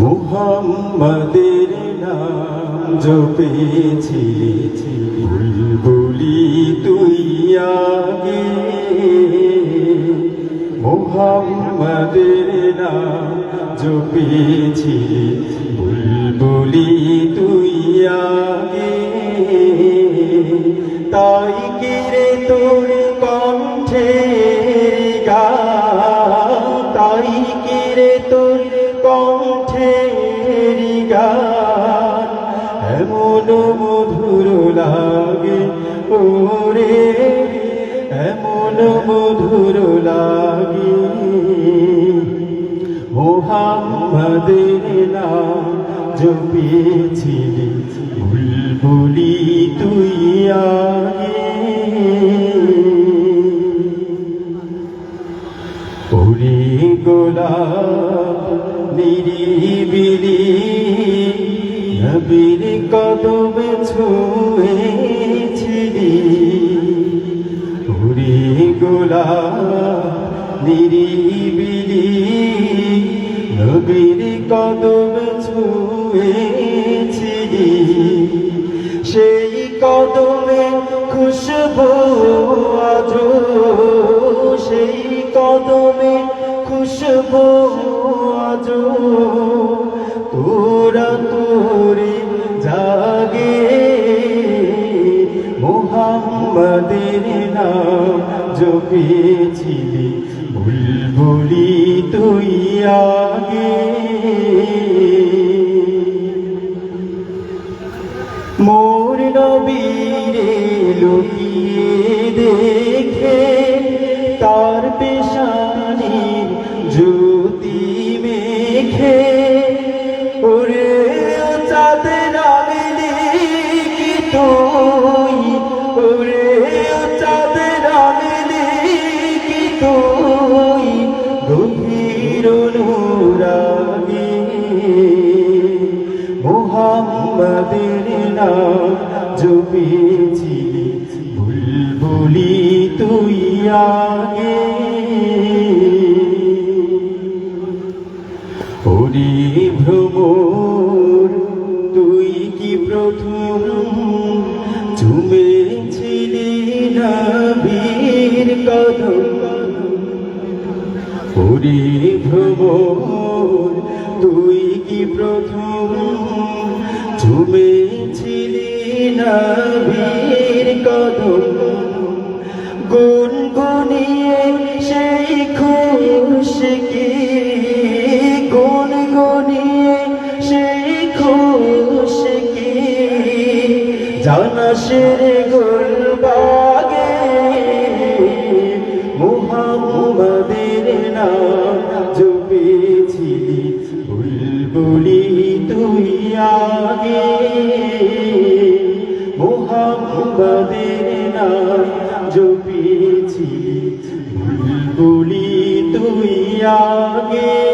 মুহাম্মাদের নাম জপেছি বুলবুলি তুই আগে। মুহাম্মাদের নাম জপেছি বুলবুলি তুই আগে। তাই কিরে তোর মধুর লাগে। মোহাম্মদের নাম জপিয়েছিলি বুলবুলি তুই ওরে গোলাপ নিরিবিলি নবীর কদম কদম ছুঁয়েছিলি সেই কদমে খুশবু আজ সেই কদমে খুশবু আজ জপেছিলি বুলবুলি তুই আগে। মোর নবীরে লুকিয়ে দেখে তার পেশানির জ্যোতি মেখে গভীর অনুরাগী মোহাম্মদের নাম জপেছিলি বুলবুলি তুই আগে। ওরে ভ্রমর, তুই কি প্রথম? চুমেছিলি নবীর কদম? ওরে ভ্রমর তুই কি প্রথম? চুমেছিলি নবীর কদম? গুনগুনিয়ে সেই খুশকি গুনগুনিয়ে সেই খুশকি জানাসের গোলবাগে মুহাম্মদের নাম জপেছিলি তুই আগে